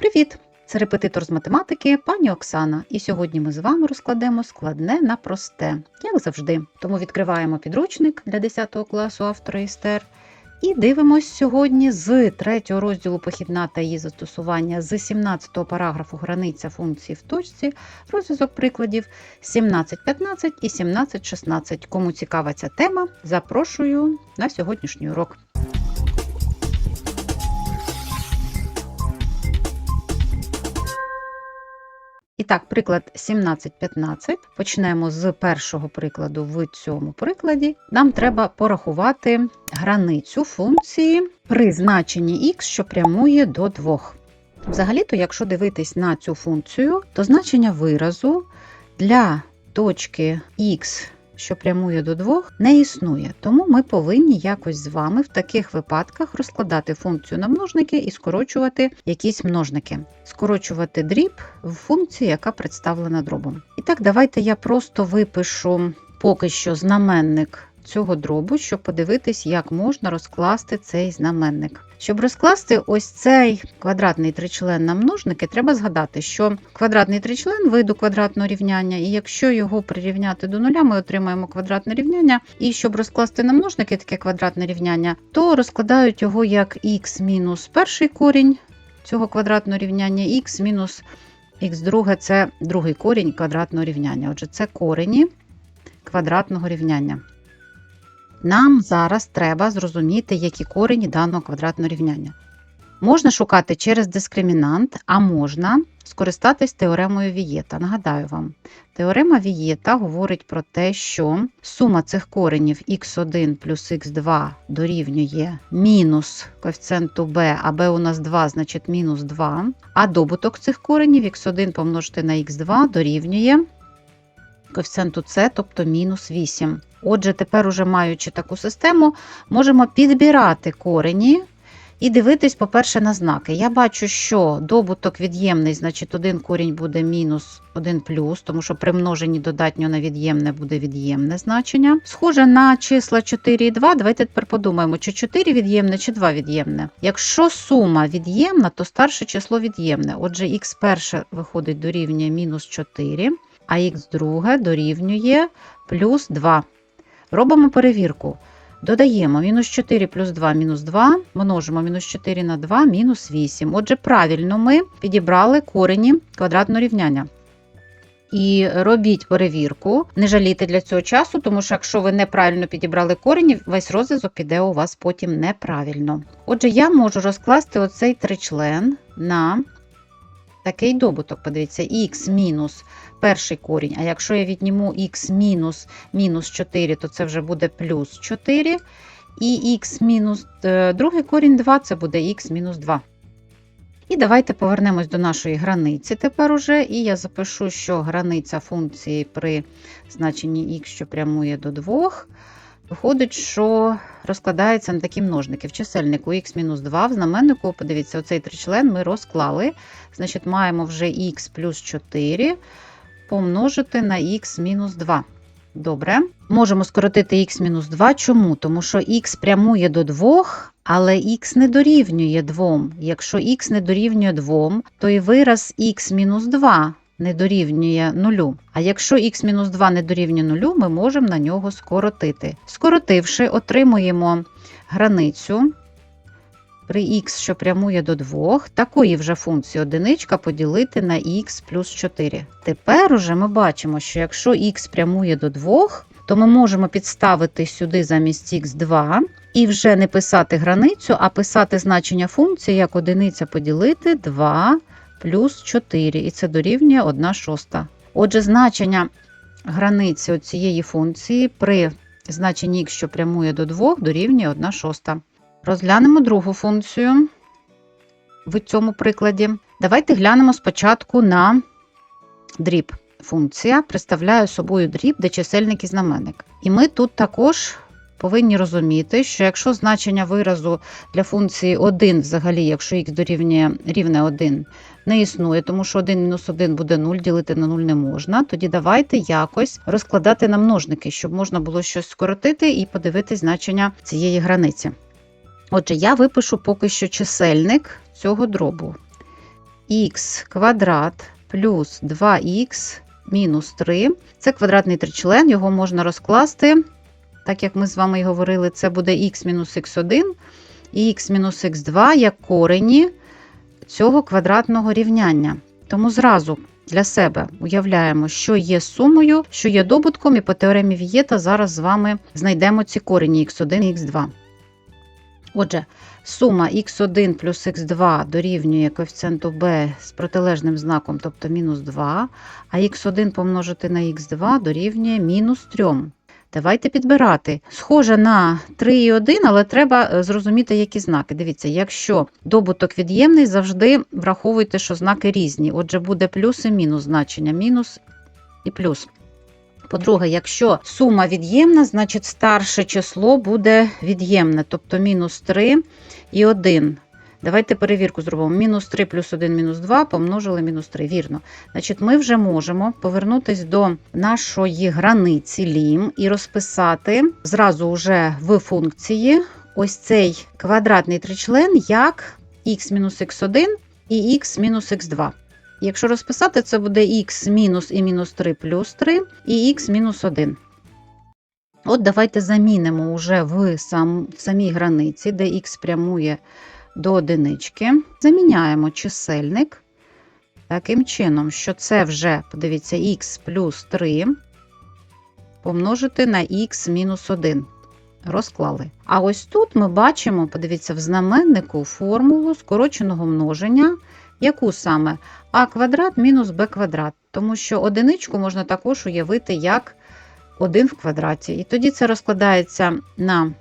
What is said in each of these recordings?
Привіт! Це репетитор з математики пані Оксана. І сьогодні ми з вами розкладемо складне на просте, як завжди. Тому відкриваємо підручник для 10 класу автора Істер. І дивимось сьогодні з 3 розділу похідна та її застосування з 17 параграфу границя функції в точці, розв'язок прикладів 17.15 і 17.16. Кому цікава ця тема, запрошую на сьогоднішній урок. І так, приклад 17.15. Почнемо з першого прикладу в цьому прикладі. Нам треба порахувати границю функції при значенні х, що прямує до 2. Взагалі-то, якщо дивитись на цю функцію, то значення виразу для точки х, що прямує до 2, не існує. Тому ми повинні якось з вами в таких випадках розкладати функцію на множники і скорочувати якісь множники. Скорочувати дріб в функції, яка представлена дробом. І так, давайте я просто випишу поки що знаменник цього дробу, щоб подивитись, як можна розкласти цей знаменник. Щоб розкласти ось цей квадратний тричлен на множники, треба згадати, що квадратний тричлен виду квадратного рівняння, і якщо його прирівняти до нуля, ми отримаємо квадратне рівняння. І щоб розкласти на множники таке квадратне рівняння, то розкладають його як х мінус перший корінь цього квадратного рівняння, х мінус х друге це другий корінь квадратного рівняння. Отже, це корені квадратного рівняння. Нам зараз треба зрозуміти, які корені даного квадратного рівняння. Можна шукати через дискримінант, а можна скористатись теоремою Вієта. Нагадаю вам, теорема Вієта говорить про те, що сума цих коренів х1 плюс х2 дорівнює мінус коефіцієнту b, а b у нас 2, значить мінус 2, а добуток цих коренів х1 помножити на х2 дорівнює коефіцієнту c, тобто мінус 8. Отже, тепер, уже маючи таку систему, можемо підбирати корені і дивитись, по-перше, на знаки. Я бачу, що добуток від'ємний, значить, один корінь буде мінус 1 плюс, тому що при множенні додатньо на від'ємне буде від'ємне значення. Схоже на числа 4 і 2. Давайте тепер подумаємо, чи 4 від'ємне, чи 2 від'ємне. Якщо сума від'ємна, то старше число від'ємне. Отже, х перше виходить дорівнює мінус 4, а х друге дорівнює плюс 2. Робимо перевірку. Додаємо мінус 4 плюс 2 мінус 2, множимо мінус 4 на 2 мінус 8. Отже, правильно ми підібрали корені квадратного рівняння. І робіть перевірку, не жалійте для цього часу, тому що якщо ви неправильно підібрали корені, весь розв'язок піде у вас потім неправильно. Отже, я можу розкласти оцей тричлен на такий добуток. Подивіться, х мінус перший корінь. А якщо я відніму х мінус мінус 4, то це вже буде плюс 4. І х мінус е, другий корінь 2 це буде х мінус 2. І давайте повернемось до нашої границі тепер уже. І я запишу, що границя функції при значенні х, що прямує до 2, виходить, що розкладається на такі множники. В чисельнику х-2, в знаменнику, подивіться, оцей тричлен ми розклали. Значить, маємо вже х плюс 4 помножити на х-2. Добре. Можемо скоротити х-2. Чому? Тому що х прямує до 2, але х не дорівнює 2. Якщо х не дорівнює 2, то і вираз х-2 не дорівнює 0. А якщо х-2 не дорівнює 0, ми можемо на нього скоротити. Скоротивши, отримуємо границю при х, що прямує до 2, такої вже функції одиничка поділити на х плюс 4. Тепер уже ми бачимо, що якщо х прямує до 2, то ми можемо підставити сюди замість х2 і вже не писати границю, а писати значення функції як одиниця поділити 2 плюс 4, і це дорівнює 1 шоста. Отже, значення границі цієї функції при значенні х, що прямує до 2, дорівнює 1 шоста. Розглянемо другу функцію в цьому прикладі. Давайте глянемо спочатку на дріб. Функція представляє собою дріб, де чисельник і знаменник. І ми тут також повинні розуміти, що якщо значення виразу для функції 1, взагалі, якщо х дорівнює рівне 1, не існує, тому що 1 мінус 1 буде 0, ділити на 0 не можна, тоді давайте якось розкладати на множники, щоб можна було щось скоротити і подивитись значення цієї границі. Отже, я випишу поки що чисельник цього дробу. х квадрат плюс 2х мінус 3. Це квадратний тричлен, його можна розкласти. Так як ми з вами і говорили, це буде х мінус х1 і х мінус х2 як корені цього квадратного рівняння. Тому зразу для себе уявляємо, що є сумою, що є добутком, і по теоремі Вієта зараз з вами знайдемо ці корені х1 і х2. Отже, сума х1 плюс х2 дорівнює коефіцієнту b з протилежним знаком, тобто мінус 2, а х1 помножити на х2 дорівнює мінус 3. Давайте підбирати. Схоже на 3 і 1, але треба е, зрозуміти, які знаки. Дивіться, якщо добуток від'ємний, завжди враховуйте, що знаки різні. Отже, буде плюс і мінус значення, мінус і плюс. По-друге, якщо сума від'ємна, значить старше число буде від'ємне, тобто мінус 3 і 1. Давайте перевірку зробимо. Мінус 3 плюс 1 мінус 2 помножили мінус 3. Вірно. Значить, ми вже можемо повернутися до нашої границі лім і розписати зразу вже в функції ось цей квадратний тричлен як х мінус х1 і х мінус х2. Якщо розписати, це буде х мінус і мінус 3 плюс 3 і х мінус 1. От давайте замінимо вже в, сам, в самій границі, де х прямує до одинички. Заміняємо чисельник таким чином, що це вже, подивіться, х плюс 3 помножити на х мінус 1. Розклали. А ось тут ми бачимо, подивіться, в знаменнику формулу скороченого множення, яку саме а квадрат мінус b квадрат. Тому що одиничку можна також уявити як 1 в квадраті. І тоді це розкладається на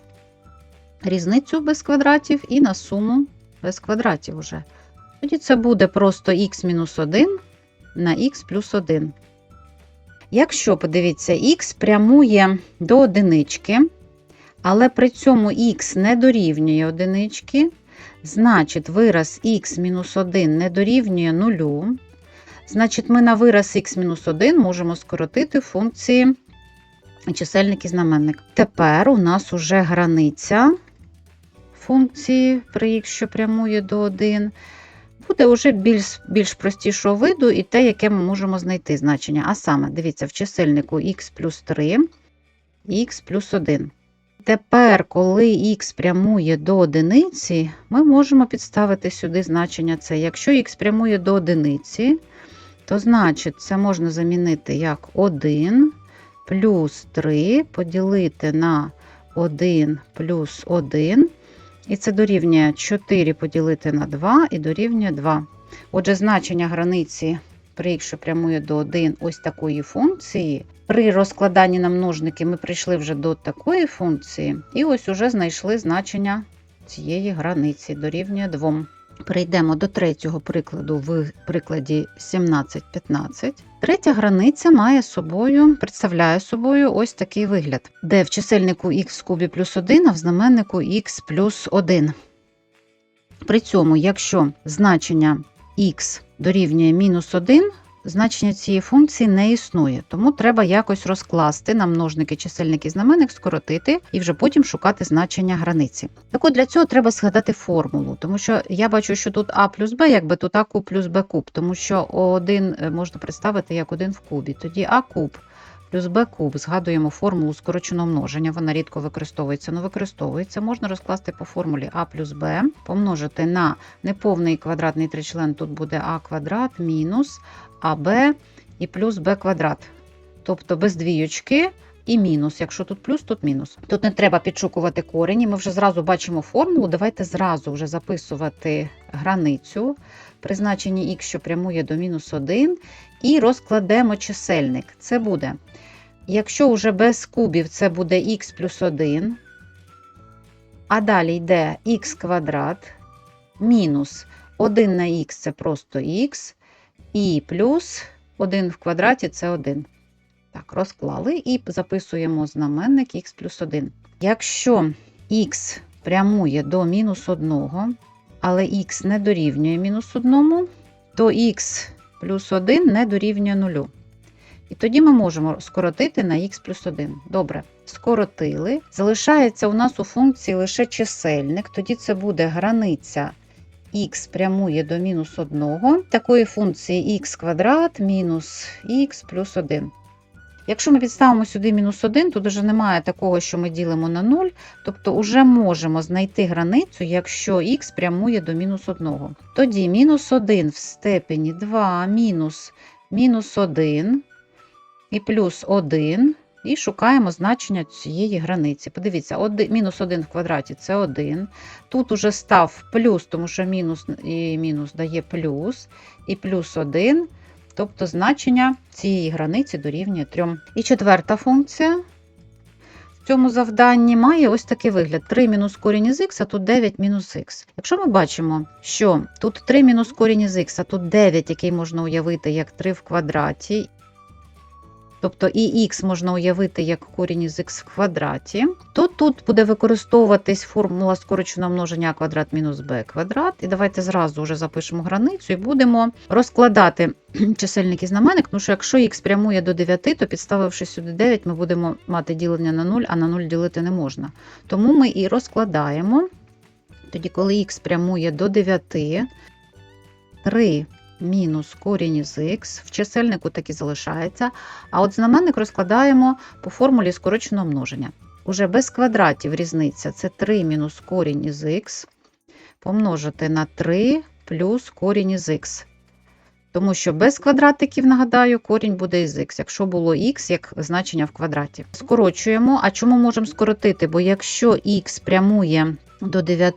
різницю без квадратів і на суму без квадратів уже. Тоді це буде просто х мінус 1 на х плюс 1. Якщо, подивіться, х прямує до одинички, але при цьому х не дорівнює одинички, значить вираз х мінус 1 не дорівнює 0, значить ми на вираз х мінус 1 можемо скоротити функції чисельник і знаменник. Тепер у нас уже границя функції при х, прямує до 1, буде вже більш більш простішого виду і те, яке ми можемо знайти значення. А саме, дивіться, в чисельнику х плюс 3 і х плюс 1. Тепер, коли х прямує до одиниці, ми можемо підставити сюди значення це. Якщо х прямує до одиниці, то значить це можна замінити як 1 плюс 3 поділити на 1 плюс 1. І це дорівнює 4 поділити на 2 і дорівнює 2. Отже, значення границі при якщо що прямує до 1 ось такої функції. При розкладанні на множники ми прийшли вже до такої функції, і ось уже знайшли значення цієї границі, дорівнює 2. Перейдемо до третього прикладу в прикладі 17-15. Третя границя має собою, представляє собою ось такий вигляд, де в чисельнику х кубі плюс 1, а в знаменнику х плюс 1. При цьому, якщо значення х дорівнює мінус 1, значення цієї функції не існує, тому треба якось розкласти на множники чисельники знаменник, скоротити і вже потім шукати значення границі. Так от для цього треба згадати формулу, тому що я бачу, що тут а плюс b, якби тут а куб плюс b куб, тому що один можна представити як один в кубі. Тоді а куб плюс b куб, згадуємо формулу скороченого множення, вона рідко використовується, але використовується. Можна розкласти по формулі а плюс b, помножити на неповний квадратний тричлен, тут буде а квадрат мінус АБ і плюс Б квадрат. Тобто без двіючки і мінус. Якщо тут плюс, тут мінус. Тут не треба підшукувати корені, ми вже зразу бачимо формулу. Давайте зразу вже записувати границю при значенні х, що прямує до мінус 1, і розкладемо чисельник. Це буде, якщо вже без кубів, це буде х плюс 1, а далі йде х квадрат, мінус 1 на х це просто х. І плюс 1 в квадраті це 1. Так, розклали і записуємо знаменник х плюс 1. Якщо х прямує до мінус 1, але х не дорівнює мінус 1, то х плюс 1 не дорівнює 0. І тоді ми можемо скоротити на х плюс 1. Добре, скоротили. Залишається у нас у функції лише чисельник, тоді це буде границя х прямує до мінус 1, такої функції х квадрат мінус х плюс 1. Якщо ми підставимо сюди мінус 1, тут вже немає такого, що ми ділимо на 0, тобто вже можемо знайти границю, якщо х прямує до мінус 1. Тоді мінус 1 в степені 2 мінус мінус 1 і плюс 1, і шукаємо значення цієї границі. Подивіться, мінус 1 в квадраті це 1. Тут уже став плюс, тому що мінус і мінус дає плюс, і плюс 1. Тобто значення цієї границі дорівнює 3. І четверта функція в цьому завданні має ось такий вигляд: 3 мінус корінь із х, а тут 9 мінус х. Якщо ми бачимо, що тут 3 мінус корінь із х, а тут 9, який можна уявити як 3 в квадраті, тобто і х можна уявити як корінь із х в квадраті, то тут буде використовуватись формула скороченого множення квадрат мінус b квадрат. І давайте зразу вже запишемо границю і будемо розкладати чисельник і знаменник, тому що якщо х прямує до 9, то підставивши сюди 9, ми будемо мати ділення на 0, а на 0 ділити не можна. Тому ми і розкладаємо. Тоді, коли х прямує до 9, 3 мінус корінь із х, в чисельнику так і залишається. А от знаменник розкладаємо по формулі скороченого множення. Уже без квадратів різниця це 3 мінус корінь із х помножити на 3 плюс корінь із х. Тому що без квадратиків, нагадаю, корінь буде із х, якщо було х як значення в квадраті. Скорочуємо. А чому можемо скоротити? Бо якщо х прямує до 9,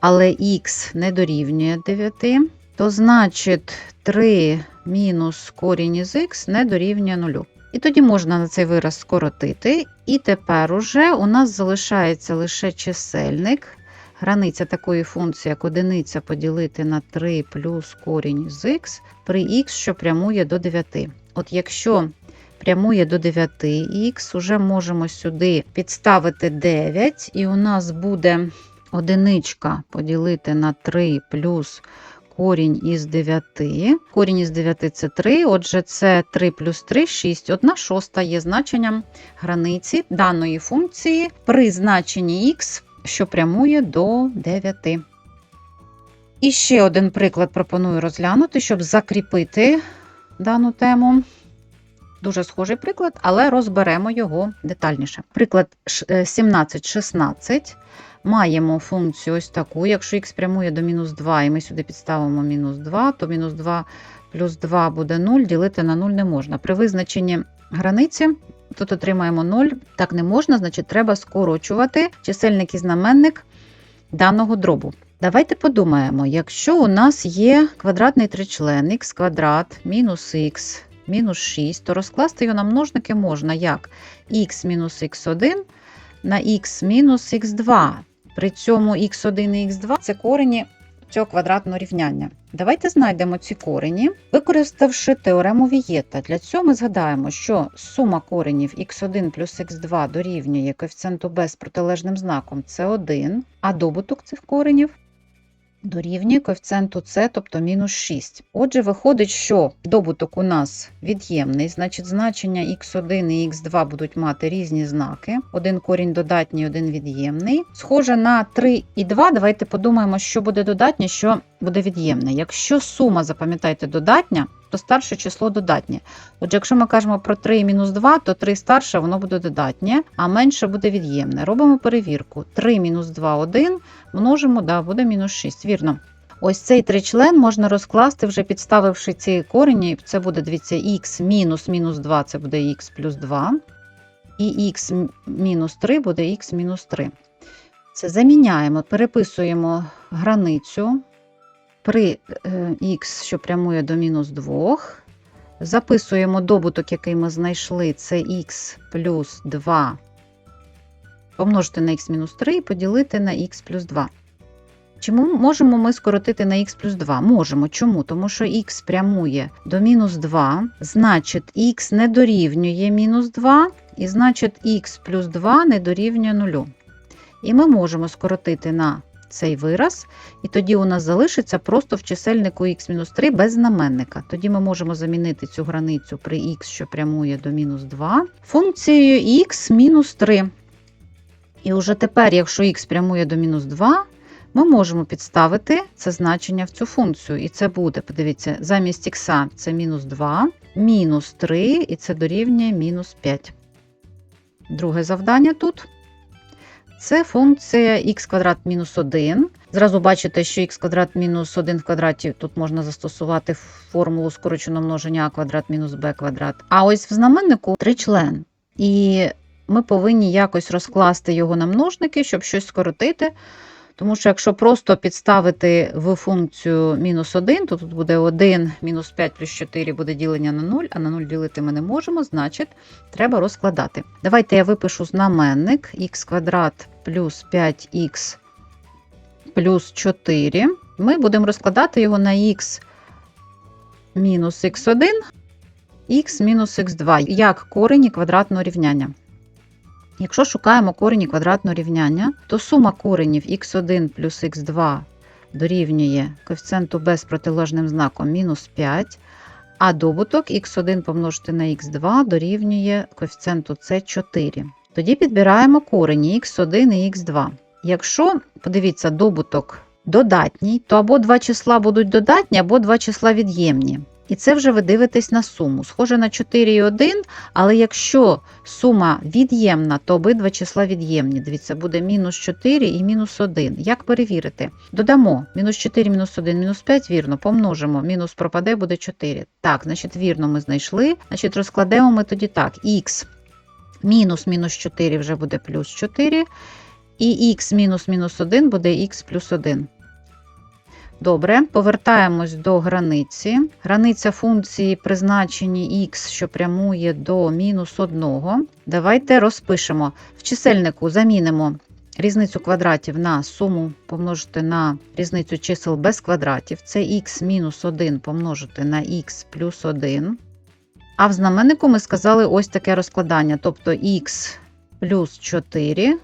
але х не дорівнює 9, то значить 3 мінус корінь із х не дорівнює 0. І тоді можна на цей вираз скоротити. І тепер уже у нас залишається лише чисельник. Границя такої функції, як одиниця поділити на 3 плюс корінь із х при х, що прямує до 9. От якщо прямує до 9х, уже можемо сюди підставити 9, і у нас буде одиничка поділити на 3 плюс корінь із 9. Корінь із 9 це 3, отже, це 3 плюс 3 6. 1 шоста є значенням границі даної функції при значенні х, що прямує до 9. І ще один приклад пропоную розглянути, щоб закріпити дану тему. Дуже схожий приклад, але розберемо його детальніше. Приклад 17-16. Маємо функцію ось таку. Якщо х прямує до мінус 2, і ми сюди підставимо мінус 2, то мінус 2 плюс 2 буде 0, ділити на 0 не можна. При визначенні границі тут отримаємо 0, так не можна, значить треба скорочувати чисельник і знаменник даного дробу. Давайте подумаємо, якщо у нас є квадратний тричлен х квадрат мінус х мінус 6, то розкласти його на множники можна як х мінус х1 на х мінус х2. При цьому х1 і х2 це корені цього квадратного рівняння. Давайте знайдемо ці корені, використавши теорему Вієта. Для цього ми згадаємо, що сума коренів х1 плюс х2 дорівнює коефіцієнту b з протилежним знаком це 1, а добуток цих коренів дорівнює коефіцієнту С, тобто мінус 6. Отже, виходить, що добуток у нас від'ємний, значить значення х1 і х2 будуть мати різні знаки. Один корінь додатній, один від'ємний. Схоже на 3 і 2, давайте подумаємо, що буде додатнє, що буде від'ємне. Якщо сума, запам'ятайте, додатня, то старше число додатнє. Отже, якщо ми кажемо про 3 і мінус 2, то 3 старше, воно буде додатнє, а менше буде від'ємне. Робимо перевірку. 3 мінус 2 1, множимо, да, буде мінус 6. Вірно. Ось цей тричлен можна розкласти, вже підставивши ці корені. Це буде, дивіться, х мінус мінус 2 це буде х плюс 2. І х мінус 3 буде х мінус 3. Це заміняємо, переписуємо границю при х, що прямує до мінус 2. Записуємо добуток, який ми знайшли, це х плюс 2 помножити на х мінус 3 і поділити на х плюс 2. Чому можемо ми скоротити на х плюс 2? Можемо. Чому? Тому що х прямує до мінус 2, значить х не дорівнює мінус 2, і значить х плюс 2 не дорівнює 0. І ми можемо скоротити на цей вираз, і тоді у нас залишиться просто в чисельнику х-3 без знаменника. Тоді ми можемо замінити цю границю при х, що прямує до мінус 2, функцією х-3. І вже тепер, якщо х прямує до мінус 2, ми можемо підставити це значення в цю функцію. І це буде, подивіться, замість х це мінус 2, мінус 3, і це дорівнює мінус 5. Друге завдання тут. Це функція х квадрат мінус 1. Зразу бачите, що х квадрат мінус 1 в квадраті тут можна застосувати формулу скороченого множення а квадрат мінус b квадрат. А ось в знаменнику тричлен. І ми повинні якось розкласти його на множники, щоб щось скоротити. Тому що якщо просто підставити в функцію мінус 1, то тут буде 1 мінус 5 плюс 4 буде ділення на 0, а на 0 ділити ми не можемо, значить, треба розкладати. Давайте я випишу знаменник х квадрат плюс 5х плюс 4. Ми будемо розкладати його на х мінус х1, х мінус х2, як корені квадратного рівняння. Якщо шукаємо корені квадратного рівняння, то сума коренів х1 плюс х2 дорівнює коефіцієнту b з протилежним знаком мінус 5, а добуток х1 помножити на х2 дорівнює коефіцієнту c4. Тоді підбираємо корені х1 і х2. Якщо, подивіться, добуток додатній, то або два числа будуть додатні, або два числа від'ємні. І це вже ви дивитесь на суму. Схоже на 4 і 1, але якщо сума від'ємна, то обидва числа від'ємні. Дивіться, буде мінус 4 і мінус 1. Як перевірити? Додамо мінус 4, мінус 1, мінус 5, вірно, помножимо. Мінус пропаде, буде 4. Так, значить, вірно, ми знайшли. Значить, розкладемо ми тоді так. Х мінус мінус 4 вже буде плюс 4. І х мінус мінус 1 буде х плюс 1. Добре, повертаємось до границі. Границя функції при значенні х, що прямує до мінус 1. Давайте розпишемо. В чисельнику замінимо різницю квадратів на суму помножити на різницю чисел без квадратів. Це х мінус 1 помножити на х плюс 1. А в знаменнику ми сказали ось таке розкладання, тобто х плюс 4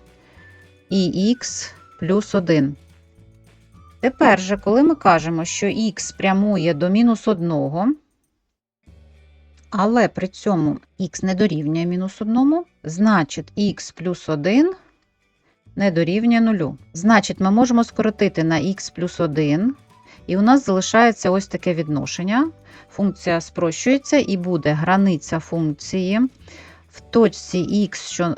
і х плюс 1. Тепер же, коли ми кажемо, що х прямує до мінус 1, але при цьому х не дорівнює мінус 1, значить х плюс 1 не дорівнює 0. Значить, ми можемо скоротити на х плюс 1, і у нас залишається ось таке відношення. Функція спрощується і буде границя функції в точці х, що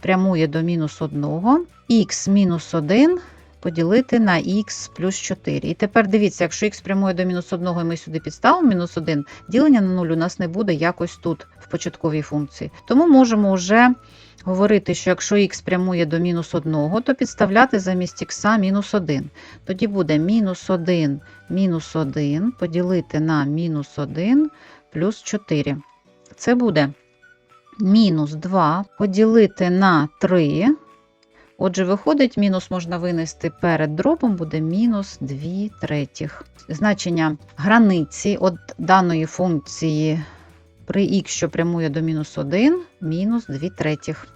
прямує до мінус 1, х мінус 1 поділити на х плюс 4. І тепер дивіться, якщо х прямує до мінус 1, і ми сюди підставимо мінус 1, ділення на 0 у нас не буде якось тут, в початковій функції. Тому можемо вже говорити, що якщо х прямує до мінус 1, то підставляти замість х мінус 1. Тоді буде мінус 1 мінус 1 поділити на мінус 1 плюс 4. Це буде мінус 2 поділити на 3. Отже, виходить, мінус можна винести перед дробом, буде мінус 2 третіх. Значення границі от даної функції при х, що прямує до мінус 1, мінус 2 третіх.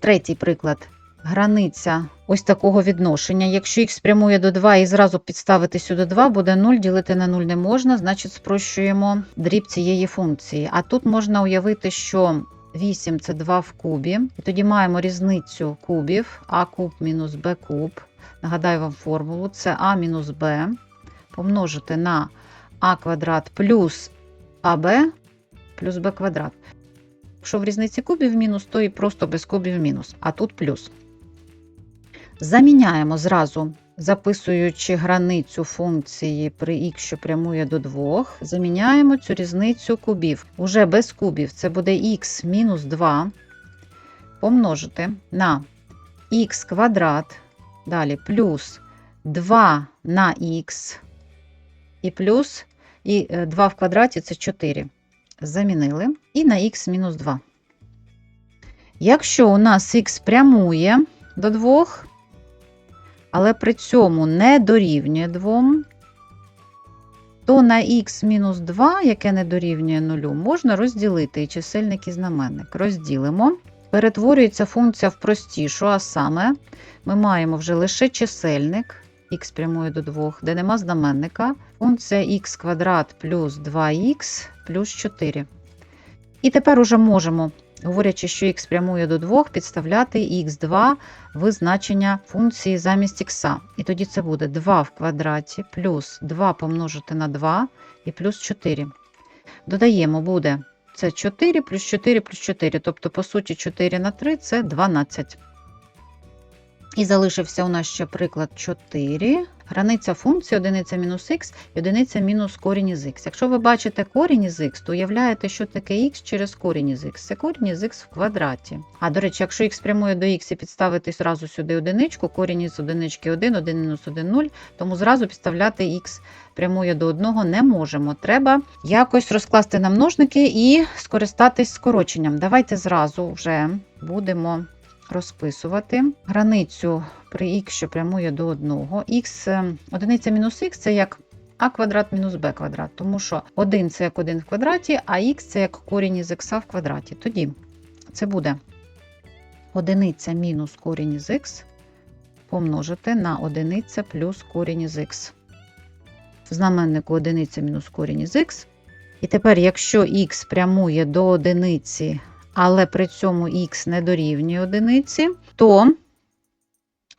Третій приклад. Границя ось такого відношення. Якщо х прямує до 2 і зразу підставити сюди 2, буде 0, ділити на 0 не можна, значить спрощуємо дріб цієї функції. А тут можна уявити, що 8 це 2 в кубі. І тоді маємо різницю кубів а куб мінус b куб. Нагадаю вам формулу: це а мінус b помножити на а квадрат плюс аб плюс b квадрат. Якщо в різниці кубів мінус, то і просто без кубів мінус, а тут плюс. Заміняємо зразу, записуючи границю функції при х, що прямує до 2, заміняємо цю різницю кубів. Уже без кубів це буде х мінус 2 помножити на х квадрат, далі плюс 2 на х і плюс і 2 в квадраті це 4. Замінили і на х мінус 2. Якщо у нас х прямує до 2, але при цьому не дорівнює 2, то на х-2, яке не дорівнює 0, можна розділити і чисельник і знаменник. Розділимо. Перетворюється функція в простішу, а саме ми маємо вже лише чисельник х прямує до 2, де нема знаменника. Функція х квадрат плюс 2х плюс 4. І тепер уже можемо говорячи, що х прямує до 2, підставляти х2 в значення функції замість х. І тоді це буде 2 в квадраті плюс 2 помножити на 2 і плюс 4. Додаємо, буде це 4 плюс 4 плюс 4, тобто, по суті, 4 на 3 це 12. І залишився у нас ще приклад 4. Границя функції одиниця мінус х і одиниця мінус корінь із х. Якщо ви бачите корінь із х, то уявляєте, що таке х через корінь із х. Це корінь із х в квадраті. А до речі, якщо х прямує до х і підставити зразу сюди одиничку, корінь із одинички 1, 1 мінус 1 0, тому зразу підставляти х прямує до 1 не можемо. Треба якось розкласти на множники і скористатись скороченням. Давайте зразу вже будемо розписувати границю при х, що прямує до 1. Х, е, одиниця мінус х це як а квадрат мінус b квадрат, тому що 1 це як 1 в квадраті, а х це як корінь із х в квадраті. Тоді це буде одиниця мінус корінь із х помножити на одиниця плюс корінь із х. В знаменнику одиниця мінус корінь із х. І тепер, якщо х прямує до одиниці, але при цьому х не дорівнює одиниці, то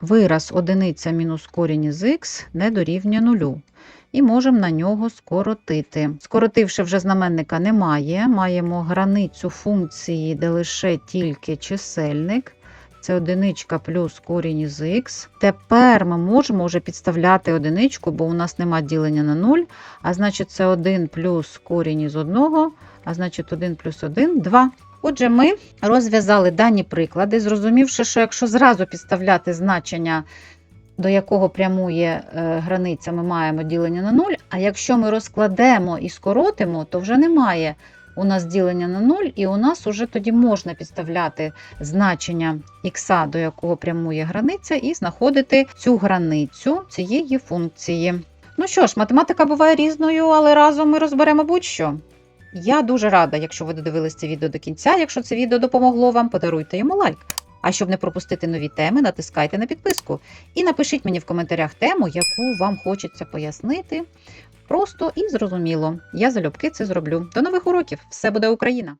вираз одиниця мінус корінь із х не дорівнює нулю. І можемо на нього скоротити. Скоротивши вже знаменника немає, маємо границю функції, де лише тільки чисельник. Це одиничка плюс корінь із х. Тепер ми можемо вже підставляти одиничку, бо у нас нема ділення на 0, а значить це 1 плюс корінь із 1, а значить 1 плюс 1 – 2. Отже, ми розв'язали дані приклади, зрозумівши, що якщо зразу підставляти значення, до якого прямує е, границя, ми маємо ділення на 0, а якщо ми розкладемо і скоротимо, то вже немає у нас ділення на 0, і у нас вже тоді можна підставляти значення х, до якого прямує границя, і знаходити цю границю цієї функції. Ну що ж, математика буває різною, але разом ми розберемо будь-що. Я дуже рада, якщо ви додивились це відео до кінця. Якщо це відео допомогло вам, подаруйте йому лайк. А щоб не пропустити нові теми, натискайте на підписку. І напишіть мені в коментарях тему, яку вам хочеться пояснити. Просто і зрозуміло. Я залюбки це зроблю. До нових уроків! Все буде Україна!